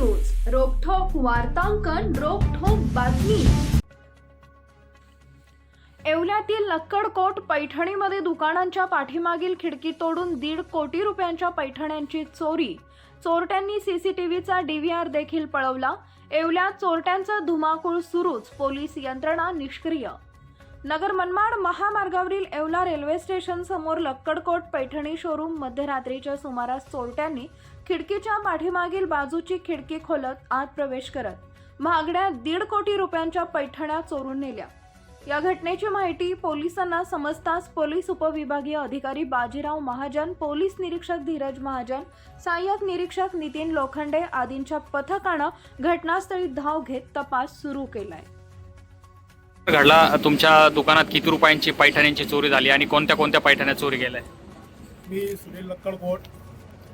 वार्तांकन रोखोक बातमी. येवल्यातील लक्कडकोट पैठणीमध्ये दुकानांच्या पाठीमागील खिडकी तोडून दीड कोटी रुपयांच्या पैठण्यांची चोरी. चोरट्यांनी सीसीटीव्हीचा डीव्हीआर देखील पळवला. येवल्यात चोरट्यांचा धुमाकूळ सुरूच पोलीस यंत्रणा निष्क्रिय. नगर मनमाड महामार्गावरील येवला रेल्वे स्टेशन समोर लक्कडकोट पैठणी शोरूम मध्यरात्रीच्या सुमारास चोरट्यांनी खिडकीच्या पाठीमागील बाजूची खिडकी खोलत आत प्रवेश करत महागड्या दीड कोटी रुपयांच्या पैठण्या चोरून नेल्या. या घटनेची माहिती पोलिसांना समजताच पोलीस उपविभागीय अधिकारी बाजीराव महाजन पोलीस निरीक्षक धीरज महाजन सहाय्यक निरीक्षक नितीन लोखंडे आदींच्या पथकानं घटनास्थळी धाव घेत तपास सुरू केलाय. घडला तुमच्या दुकानात किती रुपयांची पैठण्यांची चोरी झाली आणि कोणत्या कोणत्या पैठण्या चोरी गेल्या मी सुनील लक्कडकोट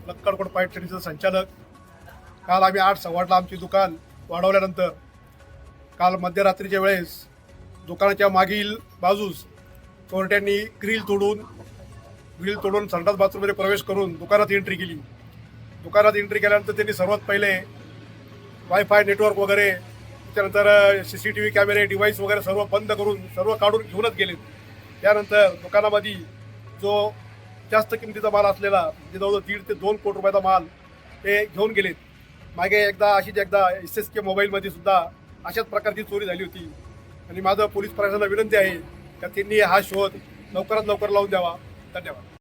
लक्कडकोट पैठणीचं संचालक. काल आम्ही आठ सव्वाटला आमची दुकान वाढवल्यानंतर काल मध्यरात्रीच्या वेळेस दुकानाच्या मागील बाजूस चोरट्यांनी ग्रिल तोडून ग्रिल तोडून संडास बाथरूममध्ये प्रवेश करून दुकानात एंट्री केली. दुकानात एंट्री केल्यानंतर त्यांनी सर्वात पहिले वायफाय नेटवर्क वगैरे त्याच्यानंतर सी सी टी व्ही कॅमेरे डिव्हाइस वगैरे सर्व बंद करून सर्व काढून घेऊनच गेले. त्यानंतर दुकानामध्ये जो जास्त किमतीचा माल असलेला म्हणजे जवळजवळ दीड ते दोन कोटी रुपयाचा माल ते घेऊन गेलेत. मागे एकदा अशीच एकदा एस एस के मोबाईलमध्ये सुद्धा अशाच प्रकारची चोरी झाली होती. आणि माझं पोलीस प्रशासनाला विनंती आहे का त्यांनी हा शोध लवकरात लवकर लावून द्यावा. धन्यवाद.